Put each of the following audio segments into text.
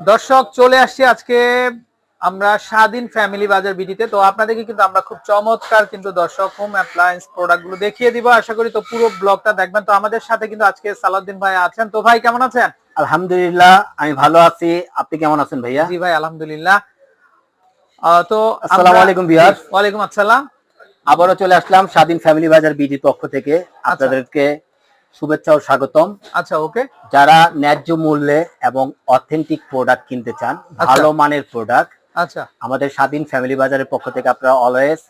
দর্শক চলে আসছি আজকে আমরা স্বাধীন ফ্যামিলি বাজার বিডিতে তো আপনাদেরকে কিন্তু আমরা খুব চমৎকার কিন্তু দর্শক হোম অ্যাপ্লায়েন্স প্রোডাক্টগুলো দেখিয়ে দিব। আশা করি তো পুরো ব্লগটা দেখবেন। তো আমাদের সাথে কিন্তু আজকে সালাউদ্দিন ভাই আছেন। তো ভাই কেমন আছেন? আলহামদুলিল্লাহ আমি ভালো আছি। আপনি কেমন আছেন ভাইয়া? জি ভাই আলহামদুলিল্লাহ। তো আসসালামু আলাইকুম বিহার। ওয়ালাইকুম আসসালাম। আবারও চলে আসলাম স্বাধীন ফ্যামিলি বাজার বিডির পক্ষ থেকে। আপনাদেরকে শুভেচ্ছা ও স্বাগতম। আচ্ছা ওকে। যারা ন্যায্য মূল্যে এবং অথেন্টিক প্রোডাক্ট কিনতে চান ভালো মানের প্রোডাক্ট আচ্ছা। আমাদের স্বাধীন ফ্যামিলি বাজারের পক্ষ থেকে আপনারা অলওয়েজ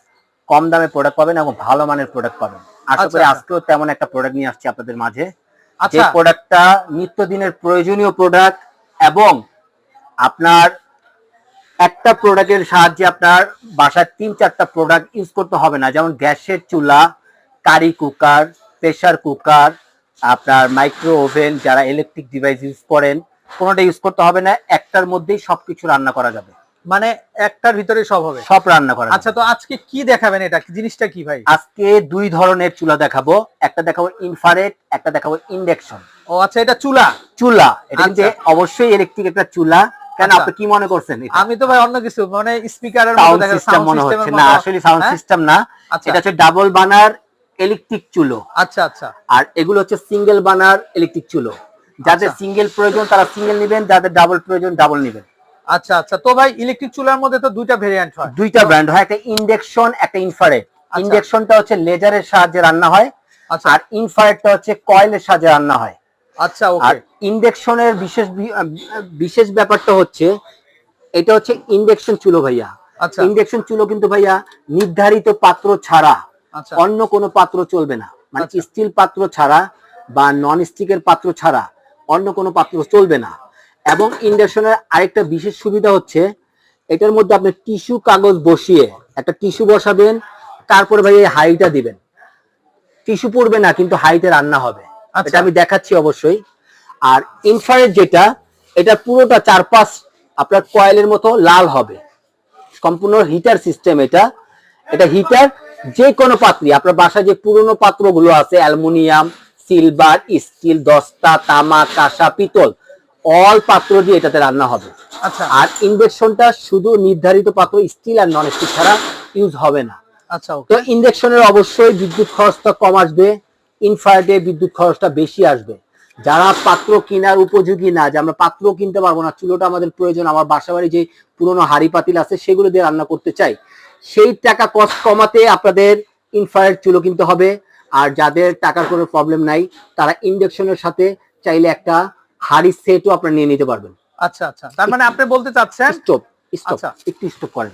কম দামে প্রোডাক্ট পাবেন এবং ভালো মানের প্রোডাক্ট পাবেন। আশা আচ্ছা, করি আচ্ছা। আজকেও তেমন একটা প্রোডাক্ট নিয়ে আসছি আপনাদের মাঝে। যে আচ্ছা প্রোডাক্টটা নিত্যদিনের প্রয়োজনীয় প্রোডাক্ট এবং আপনার একটা প্রোডাক্টের সাহায্যে আপনার বাসায় তিন চারটা প্রোডাক্ট ইউজ করতে হবে না। যেমন গ্যাসের চুলা কারি কুকার প্রেসার কুকার আপনার মাইক্রো ওভেন যারা ইলেকট্রিক ডিভাইস ইউজ করেন কোনোটা ইউজ করতে হবে না একটার মধ্যেই সবকিছু রান্না করা যাবে। মানে একটার ভিতরে সব হবে? সব রান্না করা আচ্ছা তো আজকে কি দেখাবেন এটা? জিনিসটা কি ভাই? আজকে দুই ধরনের চুলা দেখাবো। একটা দেখাবো ইনফারেট একটা দেখাবো ইন্ডাকশন ও আচ্ছা এটা চুলা? চুলা। এটা কিন্তু আচ্ছা। অবশ্যই ইলেকট্রিক একটা চুলা। কেন আচ্ছা। আপনি কি মনে করছেন আমি তো ভাই অন্য কিছু মানে স্পিকারের মতো সাউন্ড সিস্টেম মনে হচ্ছে। না আসলে সাউন্ড সিস্টেম না। আচ্ছা। এটা হচ্ছে ডাবল বানার ইলেকট্রিক চুলো। আচ্ছা আচ্ছা। আর এগুলো হচ্ছে সিঙ্গেল বানার ইলেকট্রিক চুলো। যাদের আচ্ছা। সিঙ্গেল প্রয়োজন তারা সিঙ্গেল নেবেন যাদের ডাবল প্রয়োজন ডাবল নেবেন। আচ্ছা আচ্ছা। তো ভাই ইলেকট্রিক চুলার মধ্যে তো দুইটা ভেরিয়েন্ট হয়। দুইটা ব্র্যান্ড হয় একটা ইন্ডাকশন একটা ইনফারেট আচ্ছা। ইন্ডাকশনটা হচ্ছে লেজারের সাহায্যে রান্না হয় আচ্ছা। আর ইনফারেটটা হচ্ছে কয়েলের সাহায্যে রান্না হয়। আচ্ছা আর ইন্ডাকশনের বিশেষ বিশেষ ব্যাপারটা হচ্ছে এটা হচ্ছে ইন্ডাকশন চুলো ভাইয়া। আচ্ছা। ইন্ডাকশন চুলো কিন্তু ভাইয়া নির্ধারিত পাত্র ছাড়া আচ্ছা অন্য কোনো পাত্র চলবে না। মানে আচ্ছা। স্টিল পাত্র ছাড়া বা নন স্টিকের পাত্র ছাড়া অন্য কোনো পাত্র চলবে না। এবং ইন্ডাকশনের আরেকটা বিশেষ সুবিধা হচ্ছে এটার মধ্যে আপনি টিস্যু কাগজ বসিয়ে একটা টিস্যু বসাবেন তারপরে ভাই এই হাইটা দিবেন। টিস্যু পড়বে না কিন্তু হাইতে রান্না হবে। আচ্ছা। এটা আমি দেখাচ্ছি অবশ্যই। আর ইনফ্রারেড যেটা এটা পুরোটা চারপাশ আপনার কয়েলের মতো লাল হবে। সম্পূর্ণ হিটার সিস্টেম এটা। এটা হিটার যে কোনো পাত্রী আপনার বাসায় যে পুরনো পাত্রগুলো আছে অ্যালুমিনিয়াম সিলভার স্টিল দস্তা তামা কাঁসা পিতল অল পাত্র দিয়ে এটাতে রান্না হবে। আচ্ছা। আর ইন্ডাকশনটা শুধু নির্ধারিত পাত্র স্টিল আর নন স্টিল ছাড়া ইউজ হবে না। আচ্ছা তো ইন্ডাকশনের অবশ্যই বিদ্যুৎ খরচটা কম আসবে ইনফ্রারেটে বিদ্যুৎ খরচটা বেশি আসবে। যারা পাত্র কেনার উপযোগী না যে আমরা পাত্র কিনতে পারব না চুলোটা আমাদের প্রয়োজন আমার বাসা বাড়ি যে পুরোনো হাড়ি পাতিল আছে সেগুলো দিয়ে রান্না করতে চাই সেই টাকা কষ্ট কমাতে আপনাদের ইনফ্রারেট চুলো কিনতে হবে। আর যাদের টাকার কোনো প্রবলেম নাই তারা ইন্ডাকশনের সাথে চাইলে একটা হাড়ি সেটও আপনারা নিয়ে নিতে পারবেন। আচ্ছা আচ্ছা। তার মানে আপনি বলতে চাচ্ছেন স্টোভ আচ্ছা। একটু স্টোভ করেন।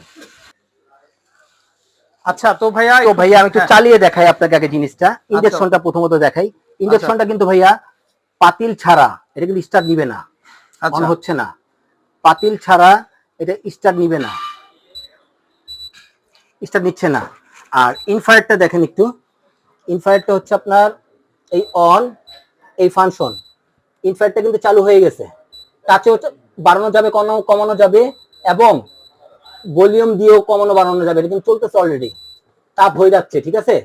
আচ্ছা তো ভাইয়া তো ভাইয়া আমি একটু হ্যাঁ, চালিয়ে দেখাই আপনাকে আগে জিনিসটা। ইন্ডাকশনটা প্রথমত দেখাই। ইন্ডাকশনটা কিন্তু ভাইয়া পাতিল ছাড়া এটা কিন্তু স্টার্ট নিবে না। অন আচ্ছা হচ্ছে না। পাতিল ছাড়া এটা স্টার্ট নিবে না। স্টার্ট নিচ্ছে না। আর ইনফ্রারেডটা দেখেন একটু। ইনফ্রারেডটা হচ্ছে আপনার এই অন এই ফাংশন ইনফ্রারেডটা কিন্তু চালু হয়ে গেছে। টাচে বাড়ানো যাবে কমানো কমানো যাবে এবং ভলিউম দিয়েও কমানো বাড়ানো যাবে। এটা কিন্তু চলতেছে অলরেডি তাপ হয়ে যাচ্ছে ঠিক আছে?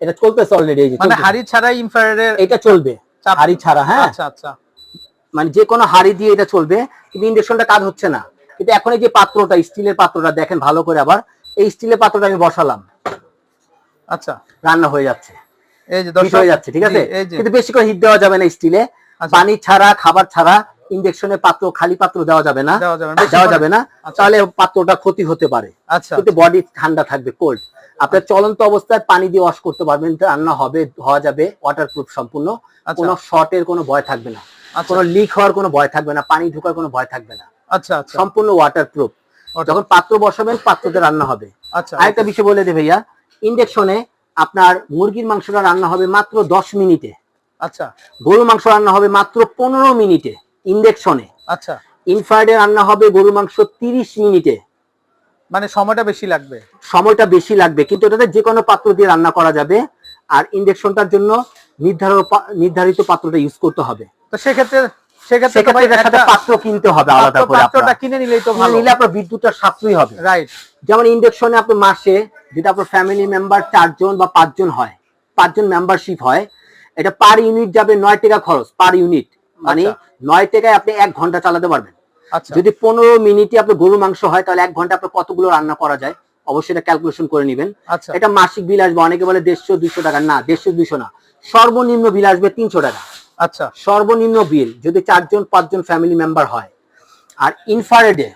এটা চলতেছে অলরেডি এই যে মানে। হাড়ি ছাড়াই ইনফ্রারেডের এটা চলবে হাড়ি ছাড়া হ্যাঁ? আচ্ছা আচ্ছা। মানে যে কোনো হাড়ি দিয়ে এটা চলবে কিন্তু ইন্ডাকশনটা কাজ হচ্ছে না। কিন্তু এখন এই যে পাত্রটা স্টিলের পাত্রটা দেখেন ভালো করে আবার। এই স্টিলের পাত্রটা আমি বসালাম। আচ্ছা। রান্না হয়ে যাচ্ছে। এই যে দর্শক হয়ে যাচ্ছে ঠিক আছে? কিন্তু বেশি করে হিট দেওয়া যাবে না স্টিলে। আচ্ছা। পানি ছাড়া খাবার ছাড়া ইন্ডাকশনের পাত্র খালি পাত্র দেওয়া যাবে না। দেওয়া যাবে না আচ্ছা। তাহলে পাত্রটা ক্ষতি হতে পারে। আচ্ছা কিন্তু বডি ঠান্ডা থাকবে কোল্ড আপনার চলন্ত অবস্থায় পানি দিয়ে ওয়াশ করতে পারবেন রান্না হবে হওয়া যাবে ওয়াটারপ্রুফ সম্পূর্ণ। আচ্ছা। কোনো শর্টের কোনো ভয় থাকবে না। কোনো লিক হওয়ার কোনো ভয় থাকবে না পানি ঢোকার কোনো ভয় থাকবে না। আচ্ছা সম্পূর্ণ ওয়াটারপ্রুফ ওটা- যখন পাত্র বসাবেন পাত্রতে রান্না হবে। আচ্ছা আরেকটা বিষয় বলে দে ভাইয়া ইন্ডাকশনে আপনার মুরগির মাংসটা রান্না হবে মাত্র দশ মিনিটে। আচ্ছা। গরু মাংস রান্না হবে মাত্র পনেরো মিনিটে ইন্ডাকশনে আচ্ছা। ইনফ্রারেডে রান্না হবে গরু মাংস তিরিশ মিনিটে। মানে সময়টা বেশি লাগবে? সময়টা বেশি লাগবে কিন্তু এটাতে যে কোনো পাত্র দিয়ে রান্না করা যাবে আর ইন্ডাকশনটার জন্য নির্ধারিত নির্ধারিত পাত্রটা ইউজ করতে হবে। তো সেক্ষেত্রে সেক্ষেত্রে তো সেক্ষেত্রে ভাই এটার সাথে একটা পাত্র কিনতে হবে আলাদা পাত্র- করে পাত্রটা আপনার। কিনে নিলেই তো ভালো। নিলে আপনার বিদ্যুৎটা সাশ্রয়ী হবে। রাইট যেমন ইন্ডাকশনে আপনি মাসে যদি আপনার ফ্যামিলি মেম্বার চারজন বা পাঁচজন হয় পাঁচজন মেম্বারশিপ হয় এটা পার ইউনিট যাবে নয় টাকা খরচ পার ইউনিট মানে আচ্ছা। নয় টাকায় আপনি এক ঘণ্টা চালাতে পারবেন। আচ্ছা। যদি পনেরো মিনিটে আপনার গরু মাংস হয় তাহলে এক ঘণ্টা আপনার কতগুলো রান্না করা যায়? অবশ্যই এটা ক্যালকুলেশন করে নেবেন। আচ্ছা। এটা মাসিক বিল আসবে অনেকে বলে দেড়শো দুইশো টাকা। না দেড়শো দুইশো না। সর্বনিম্ন বিল আসবে তিনশো টাকা। আচ্ছা সর্বনিম্ন বিল যদি চারজন পাঁচজন ফ্যামিলি মেম্বার হয় আর ইনফারেডে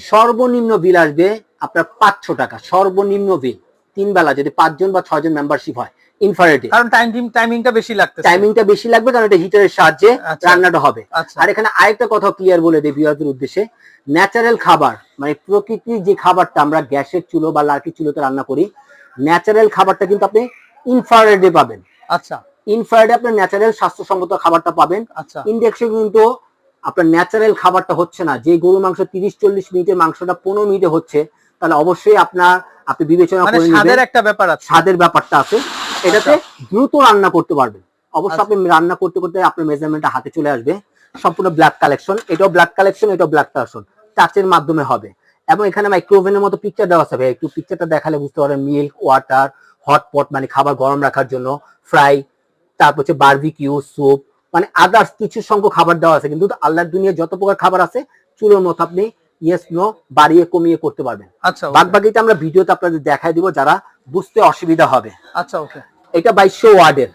সর্বনিম্ন বিল আসবে আপনার পাঁচশো টাকা সর্বনিম্ন বিল তিন বেলা যদি পাঁচজন বা ছয়জন মেম্বারশিপ হয় ইনফারেডে কারণ টাইম টাইমিংটা বেশি লাগতেছে। টাইমিংটা বেশি লাগবে কারণ এটা হিটারের সাহায্যে আচ্ছা। রান্নাটা হবে। আচ্ছা। আর এখানে আরেকটা কথা ক্লিয়ার বলে দেই ভিউয়ারদের উদ্দেশ্যে ন্যাচারাল খাবার মানে প্রকৃতির যে খাবারটা আমরা গ্যাসের চুলো বা লার্কির চুলোতে রান্না করি ন্যাচারাল খাবারটা কিন্তু আপনি ইনফ্রারেডে পাবেন। আচ্ছা। ইনফ্রারেডে আপনি ন্যাচারাল স্বাস্থ্যসম্মত খাবারটা পাবেন। আচ্ছা। ইন্ডেক্সে কিন্তু আপনার ন্যাচারাল খাবারটা হচ্ছে না। যে গরু মাংস তিরিশ চল্লিশ মিনিটের মাংসটা পনেরো মিনিটে হচ্ছে তাহলে অবশ্যই আপনার আপনি বিবেচনা মানে করে স্বাদের একটা ব্যাপার আছে। স্বাদের ব্যাপারটা আছে। এটাতে দ্রুত রান্না করতে পারবেন। অবশ্য আচ্ছা। আপনি রান্না করতে করতে আপনার মেজারমেন্টটা হাতে চলে আসবে। সম্পূর্ণ ব্ল্যাক কালেকশন এটাও ব্ল্যাক কালেকশন এটাও ব্ল্যাক কালেকশন টাচের মাধ্যমে হবে। এবং এখানে মাইক্রোওভেনের মতো পিকচার দেওয়া আছে ভাই। একটু পিকচারটা দেখালে বুঝতে পারবেন। মিল্ক ওয়াটার হটপট মানে খাবার গরম রাখার জন্য। ফ্রাই তারপর হচ্ছে বার্বিকিউ স্যুপ মানে আদার্স কিছু সংখ্যক খাবার দেওয়া আছে। কিন্তু আল্লাহর দুনিয়া যত প্রকার খাবার আছে চুলোর মতো আপনি ইয়েস নো বাড়িয়ে কমিয়ে করতে পারবেন। আচ্ছা বাদ বাকিটা আমরা ভিডিওতে আপনাদের দেখাই দিব যারা বুঝতে অসুবিধা হবে। আচ্ছা ওকে এটা বাইশশো ওয়ার্ডের।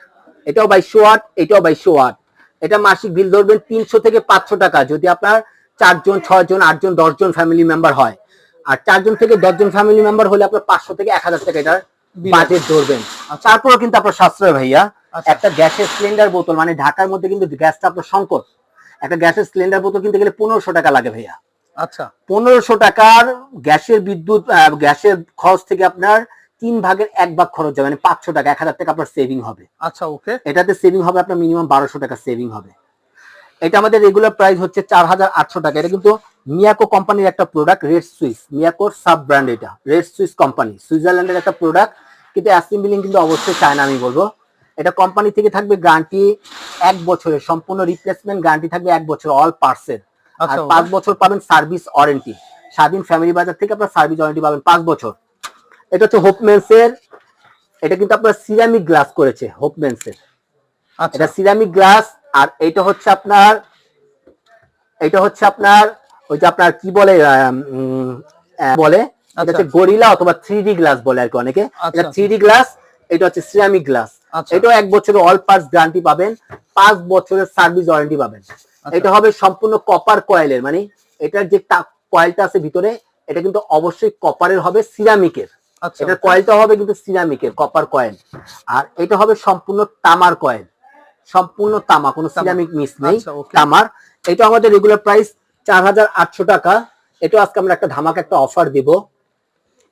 এটাও বাইশশো ওয়াট এটাও বাইশশো ওয়াট এটা মাসিক বিল ধরবেন তিনশো থেকে পাঁচশো টাকা। যদি আপনার চারজন ছয়জন আটজন দশজন ফ্যামিলি মেম্বার হয়। আর চারজন থেকে দশজন ফ্যামিলি মেম্বার হলে আপনার পাঁচশো থেকে এক হাজার টাকা এটার বাজেট ধরবেন। তারপরেও কিন্তু আপনার সাশ্রয় ভাইয়া। আচ্ছা। একটা গ্যাসের সিলিন্ডার বোতল মানে ঢাকার মধ্যে কিন্তু গ্যাসটা আপনার সংকট। একটা গ্যাসের সিলিন্ডার বোতল কিনতে গেলে পনেরোশো টাকা লাগে ভাইয়া। আচ্ছা। পনেরোশো টাকার গ্যাসের বিদ্যুৎ গ্যাসের খরচ থেকে আপনার তিন ভাগের এক ভাগ খরচ যাবে মানে পাঁচশো টাকা এক হাজার টাকা আপনার সেভিং হবে। আচ্ছা ওকে। এটাতে সেভিং হবে আপনার মিনিমাম বারোশো টাকা সেভিং হবে। এটা আমাদের রেগুলার প্রাইস হচ্ছে চার হাজার আটশো টাকা। এটা কিন্তু মিয়াকো কোম্পানির একটা প্রোডাক্ট রেড সুইস মিয়াকোর সাব ব্র্যান্ড এটা রেড সুইস কোম্পানি সুইজারল্যান্ডের একটা প্রোডাক্ট কিন্তু অ্যাসেম্বলিং কিন্তু অবশ্যই চায় না আমি বলব। এটা কোম্পানি থেকে থাকবে গ্যারান্টি এক বছরের সম্পূর্ণ রিপ্লেসমেন্ট গ্যারান্টি থাকবে এক বছর অল পার্সেল আর আচ্ছা পাঁচ বছর পাবেন সার্ভিস ওয়ারেন্টি স্বাধীন ফ্যামিলি বাজার থেকে আপনার সার্ভিস ওয়ারেন্টি পাবেন পাঁচ বছর। এটা হচ্ছে হোপমেন্স এর এটা কিন্তু আপনার সিরামিক গ্লাস করেছে হোপমেন্স এর। আচ্ছা। এটা সিরামিক গ্লাস আর এটা হচ্ছে আপনার এটা হচ্ছে আপনার ওই যে আপনার কি বলে বলে? এটা আচ্ছা। হচ্ছে গরিলা অথবা থ্রি ডি গ্লাস বলে আর কি অনেকে। আচ্ছা, এটা থ্রি ডি গ্লাস এটা হচ্ছে সিরামিক গ্লাস আচ্ছা এটাও এক বছরের অল পার্টস গ্যারান্টি পাবেন পাঁচ বছরের সার্ভিস ওয়ারেন্টি পাবেন। আচ্ছা। এটা হবে সম্পূর্ণ কপার কয়েলের মানে এটার যে কয়েলটা আছে ভিতরে এটা কিন্তু অবশ্যই কপারের হবে সিরামিকের আচ্ছা এটার কয়েলটা হবে কিন্তু সিরামিকের কপার কয়েল আর এটা হবে সম্পূর্ণ তামার কয়েল সম্পূর্ণ তামা কোনো সিরামিক মিস নেই। আচ্ছা, তামার। এটা আমাদের রেগুলার প্রাইস চার হাজার আটশো টাকা। এটা আজকে আমরা একটা ধামাকা একটা অফার দিব।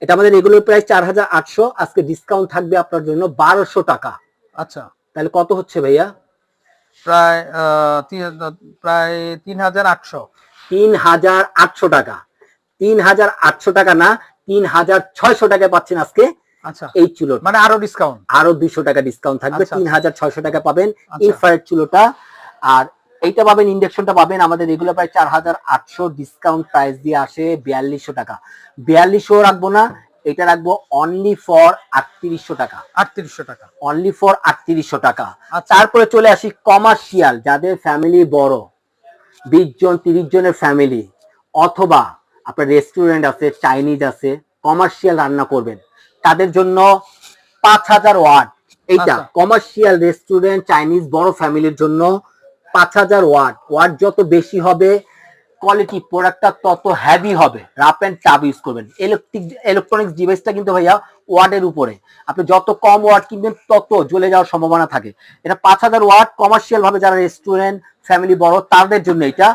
এটা আমাদের রেগুলার প্রাইস চার হাজার আটশো। আজকে ডিসকাউন্ট থাকবে আপনার জন্য বারোশো টাকা। আচ্ছা। তাহলে কত হচ্ছে ভাইয়া? প্রায় প্রায় তিন হাজার আটশো। তিন হাজার আটশো টাকা। তিন হাজার আটশো টাকা না তিন হাজার ছয়শো টাকা পাচ্ছেন আজকে আচ্ছা। এই চুলোটা। মানে আরও ডিসকাউন্ট আরও দুইশো টাকা ডিসকাউন্ট থাকবে আচ্ছা। তিন হাজার ছয়শো টাকা পাবেন আচ্ছা। ইনফ্রারেড চুলোটা। আর এইটা পাবেন ইন্ডাকশনটা পাবেন আমাদের রেগুলার প্রায় চার হাজার আটশো ডিসকাউন্ট প্রাইস দিয়ে আসে বিয়াল্লিশশো টাকা। বিয়াল্লিশশো রাখব না এটা রাখব অনলি ফর আটত্রিশশো টাকা। আটত্রিশশো টাকা। অনলি ফর আটত্রিশশো টাকা। আচ্ছা। তারপরে চলে আসি কমার্শিয়াল যাদের ফ্যামিলি বড় বিশ জন তিরিশ জনের ফ্যামিলি অথবা আপনার রেস্টুরেন্ট আছে চাইনিজ আছে কমার্শিয়াল রান্না করবেন। তাদের জন্য পাঁচ হাজার ওয়াট। এইটা। কমার্শিয়াল রেস্টুরেন্ট চাইনিজ বড় ফ্যামিলির জন্য পাঁচ হাজার ওয়াট। ওয়াট যত বেশি হবে কোয়ালিটি প্রোডাক্টটা তত হ্যাভি হবে। রাপ অ্যান্ড টাব ইউজ করবেন। ইলেকট্রিক ইলেকট্রনিক্স ডিভাইসটা কিন্তু ভাইয়া ওয়ার্ডের উপরে। আপনি যত কম ওয়ার্ড কিনবেন তত জ্বলে যাওয়ার সম্ভাবনা থাকে। এটা পাঁচ হাজার ওয়াট কমার্শিয়াল ভাবে যারা রেস্টুরেন্ট ফ্যামিলি বড় তাদের জন্য এটা।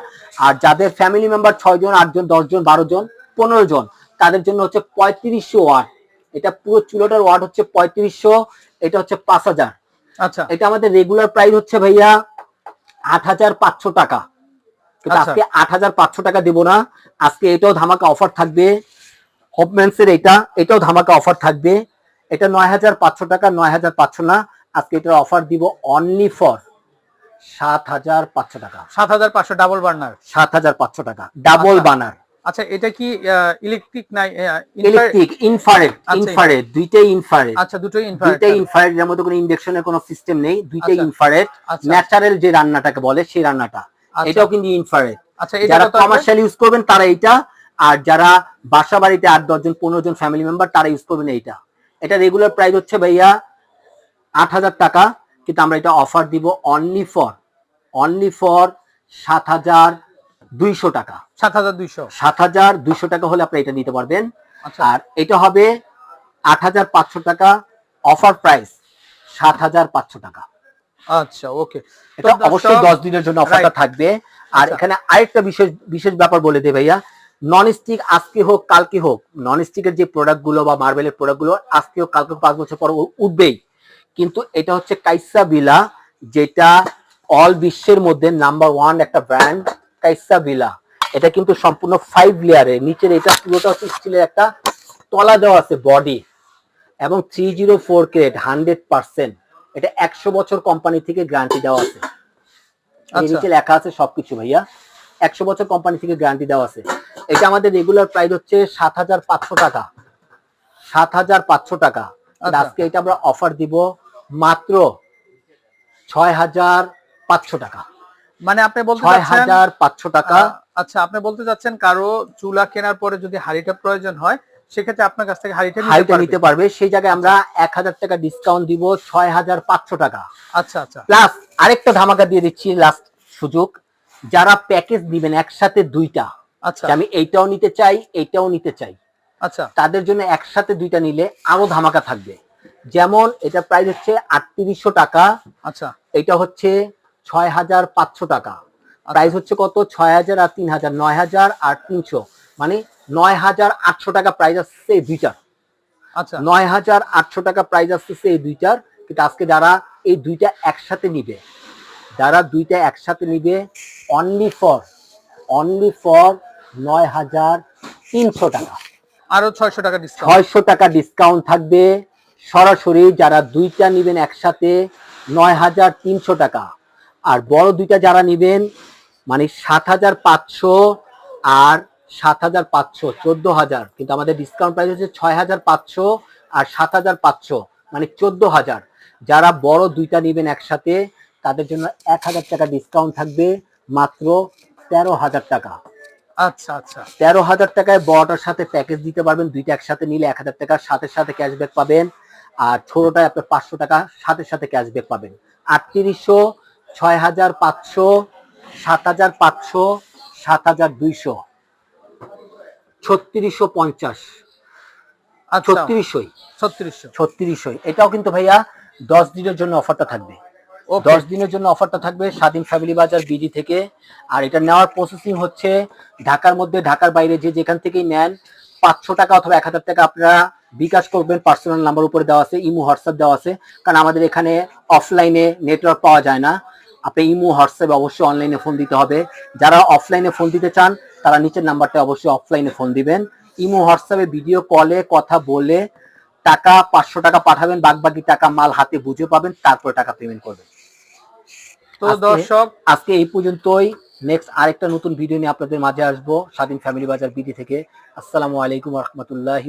আর যাদের ফ্যামিলি মেম্বার ছয় জন আটজন দশ জন বারো জন পনেরো জন তাদের জন্য হচ্ছে পঁয়ত্রিশশো ওয়াট এটা পুরো চুলোটার ওয়াট হচ্ছে পঁয়ত্রিশশো এটা হচ্ছে পাঁচ হাজার। আচ্ছা। এটা আমাদের রেগুলার প্রাইস হচ্ছে ভাইয়া আট হাজার পাঁচশো টাকা। কিন্তু আচ্ছা। আজকে আট হাজার পাঁচশো টাকা দেবো না। আজকে এটাও ধামাকা অফার থাকবে। হোপম্যান্স এর এটা এটাও ধামাকা অফার থাকবে। এটা নয় হাজার পাঁচশো টাকা নয় হাজার পাঁচশো না। আজকে এটার অফার দিব অনলি ফর সাত হাজার পাঁচশো টাকা। সাত হাজার পাঁচশো ডাবল বার্নার সাত হাজার পাঁচশো টাকা ডাবল আচ্ছা। বানার আচ্ছা এটা কি ইলেকট্রিক নাই ইলেকট্রিক ইনফারেড আচ্ছা, ইনফারেড দুইটাই ইনফারেড আচ্ছা দুটোই ইনফ্রারেড দুইটাই ইনফ্রারেড এর মধ্যে কোনো ইন্ডাকশনের কোনো সিস্টেম নেই। দুইটাই। ইনফ্রারেড আচ্ছা। ন্যাচারাল যে রান্নাটাকে বলে সেই রান্নাটা। এটাও কিন্তু ইনফ্রারেড আচ্ছা যারা কমার্শিয়াল ইউজ করবেন তারা এইটা আর যারা বাসা বাড়িতে আট দশজন পনেরো জন ফ্যামিলি মেম্বার তারা ইউজ করবেন এইটা। এটা রেগুলার প্রাইস হচ্ছে ভাইয়া আট হাজার টাকা কিন্তু আমরা এটা অফার দিব অনলি ফর অনলি ফর সাত হাজার দুইশো টাকা। সাত হাজার দুইশো। সাত হাজার দুইশো টাকা হলে আপনি এটা নিতে পারবেন। আচ্ছা। আর এটা হবে আট হাজার পাঁচশো টাকা অফার প্রাইস সাত হাজার পাঁচশো টাকা। আচ্ছা ওকে এটা অবশ্যই দশ দিনের জন্য অফারটা থাকবে। আর আচ্ছা। এখানে আরেকটা বিশেষ বিশেষ ব্যাপার বলে দে ভাইয়া। নন স্টিক আজকে হোক কালকে হোক নন স্টিকের যে প্রোডাক্টগুলো বা মার্বেলের প্রোডাক্টগুলো আজকে হোক কালকে পাঁচ বছর পর উঠবেই। কিন্তু এটা হচ্ছে কাইসা বিলা যেটা অল বিশ্বের মধ্যে নাম্বার ওয়ান একটা ব্র্যান্ড কাইসা বিলা এটা কিন্তু সম্পূর্ণ ফাইভ লেয়ারে নিচের এটা পুরোটা হচ্ছে স্টিলের একটা তলা দেওয়া আছে বডি এবং three zero four grade hundred percent এটা একশো বছর কোম্পানি থেকে গ্যারান্টি দেওয়া আছে। আচ্ছা। নিচে লেখা আছে সবকিছু ভাইয়া। একশো বছর কোম্পানি থেকে গ্যারান্টি দেওয়া আছে। এটা আমাদের রেগুলার প্রাইস হচ্ছে সাত হাজার পাঁচশো টাকা। সাত হাজার পাঁচশো টাকা। আচ্ছা। আজকে এটা আমরা অফার দিব মাত্র ছয় হাজার পাঁচশো টাকা। মানে আপনি বলতে ছয় হাজার পাঁচশো টাকা। আচ্ছা আপনি বলতে চাচ্ছেন কারও চুলা কেনার পরে যদি হাড়িটা প্রয়োজন হয় সেক্ষেত্রে আপনার কাছ থেকে হাড়িটা পারবে। নিতে পারবে। সেই জায়গায় আমরা এক হাজার টাকা ডিসকাউন্ট দিব ছয় হাজার পাঁচশো টাকা। আচ্ছা আচ্ছা। প্লাস আরেকটা ধামাকা দিয়ে দিচ্ছি লাস্ট সুযোগ। যারা প্যাকেজ দিবেন একসাথে দুইটা আচ্ছা। আমি এইটাও নিতে চাই এইটাও নিতে চাই। আচ্ছা। তাদের জন্য একসাথে দুইটা নিলে আরও ধামাকা থাকবে। যেমন এটা প্রাইস হচ্ছে আটত্রিশশো টাকা। আচ্ছা। এটা হচ্ছে ছয় হাজার পাঁচশো টাকা। প্রাইস হচ্ছে কত? ছয় হাজার আর তিন হাজার নয় হাজার আর তিনশো। মানে নয় হাজার আটশো টাকা প্রাইস আসছে এই দুইটার। আচ্ছা। নয় হাজার আটশো টাকা প্রাইস আসতেছে এই দুইটার। কিন্তু আজকে যারা এই দুইটা একসাথে নিবে যারা দুইটা একসাথে নিবে অনলি ফর অনলি ফর নয় হাজার তিনশো টাকা। আরও ছয়শো টাকা ছয়শো টাকা ডিসকাউন্ট থাকবে। সরাসরি যারা দুইটা নিবেন একসাথে নয় হাজার তিনশো টাকা। আর বড় দুইটা যারা নিবেন মানে সাত হাজার পাঁচশো আর সাত হাজার পাঁচশো চোদ্দ হাজার কিন্তু আমাদের ডিসকাউন্ট প্রাইস হচ্ছে ছয় হাজার পাঁচশো আর সাত হাজার পাঁচশো মানে চোদ্দ হাজার যারা বড় দুইটা নিবেন একসাথে তাদের জন্য এক হাজার টাকা ডিসকাউন্ট থাকবে মাত্র তেরো হাজার টাকা। আচ্ছা আচ্ছা। তেরো হাজার টাকায় বড়টার সাথে প্যাকেজ দিতে পারবেন দুইটা একসাথে নিলে এক হাজার টাকার সাথে সাথে ক্যাশব্যাক পাবেন আর ছোটটায় আপনার পাঁচশো টাকা সাথে সাথে ক্যাশব্যাক পাবেন। আটত্রিশশো ছয় হাজার পাঁচশো সাত হাজার পাঁচশো সাত হাজার দুইশো। ছত্রিশশো পঞ্চাশ। আচ্ছা। ছত্রিশশোই। ছত্রিশশো। ছত্রিশশোই। এটাও কিন্তু ভাইয়া দশ দিনের জন্য অফারটা থাকবে। দশ দিনের জন্য অফারটা থাকবে স্বাধীন ফ্যামিলি বাজার বিডি থেকে। আর এটা নেওয়ার প্রসেসিং হচ্ছে ঢাকার মধ্যে ঢাকার বাইরে যে যেখান থেকেই নেন পাঁচশো টাকা অথবা এক হাজার টাকা আপনারা বিকাশ করবেন পার্সোনাল নাম্বার উপরে দেওয়া আছে ইমো হোয়াটসঅ্যাপ দেওয়া আছে। কারণ আমাদের এখানে অফলাইনে নেটওয়ার্ক পাওয়া যায় না। আপনি ইমো হোয়াটসঅ্যাপ অবশ্যই অনলাইনে ফোন দিতে হবে। যারা অফলাইনে ফোন দিতে চান তারা নিচের নাম্বারটা অবশ্যই অফলাইনে ফোন দিবেন। ইমো হোয়াটসঅ্যাপে ভিডিও কলে কথা বলে টাকা পাঁচশো টাকা পাঠাবেন বাকি টাকা মাল হাতে বুঝে পাবেন তারপরে টাকা পেমেন্ট করবেন। তো দর্শক আজকে এই পর্যন্তই। নেক্সট আরেকটা নতুন ভিডিও নিয়ে আপনাদের মাঝে আসব স্বাধীন ফ্যামিলি বাজার বিডি থেকে। আসসালামু আলাইকুম রহমতুল্লাহি